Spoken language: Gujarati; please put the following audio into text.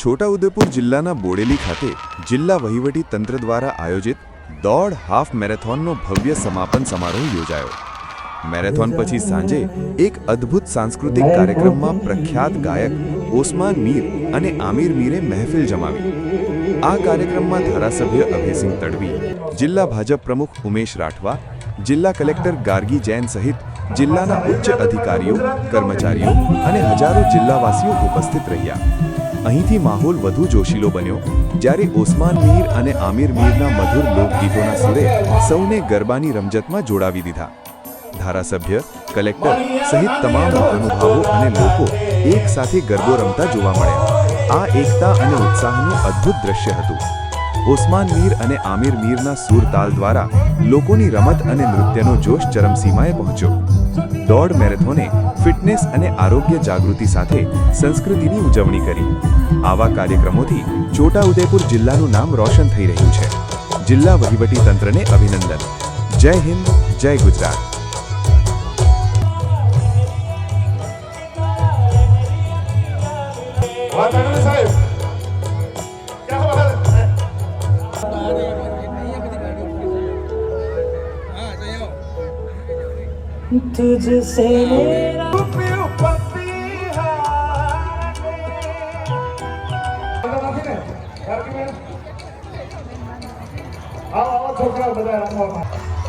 છોટાઉદેપુર જિલ્લાના બોડેલી ખાતે જિલ્લા વહીવટી તંત્ર દ્વારા આયોજિત દોડ હાફ મેરેથોનનો ભવ્ય સમાપન સમારોહ યોજાયો. મેરેથોન પછી સાંજે એક અદ્ભુત સાંસ્કૃતિક કાર્યક્રમમાં પ્રખ્યાત ગાયક ઓસમાન મીર અને આમિર મીરે મહેફિલ જમાવી. આ કાર્યક્રમમાં ધારાસભ્ય અભયસિંહ તડવી જિલ્લા ભાજપ પ્રમુખ ઉમેશ રાઠવા જિલ્લા કલેક્ટર ગાર્ગી જૈન સહિત જિલ્લાના ઉચ્ચ અધિકારીઓ, કર્મચારીઓ અને હજારો જિલ્લાવાસીઓ ઉપસ્થિત રહ્યા. અહીંથી માહોલ વધુ જોશીલો બન્યો, જ્યારે ઓસમાન મીર અને આમિર મીરના મધુર લોકગીતોના સુરે સૌને ગરબાની રમજતમાં જોડાવી દીધા. ધારાસભ્ય, કલેક્ટર સહિત તમામ મહાનુભાવો અને લોકો એક સાથે ગરબો રમતા જોવા મળ્યા. આ એકતા અને ઉત્સાહનું અદ્ભુત દ્રશ્ય હતું. ઓસમાન મીર અને આમિર મીરના સૂર તાલ દ્વારા લોકોની રમત અને નૃત્યનો જોશ ચરમસીમાએ પહોંચ્યો. દોડ મેરેથોને ફિટનેસ અને આરોગ્ય જાગૃતિ સાથે સંસ્કૃતિની ઉજવણી કરી. આવા કાર્યક્રમોથી છોટાઉદેપુર જિલ્લાનું નામ રોશન થઈ રહ્યું છે. જિલ્લા વહીવટી તંત્રને અભિનંદન. જય હિન્દ, જય ગુજરાત. સાહેબ. तुझसे मेरा आओ आओ छोकरा बजाय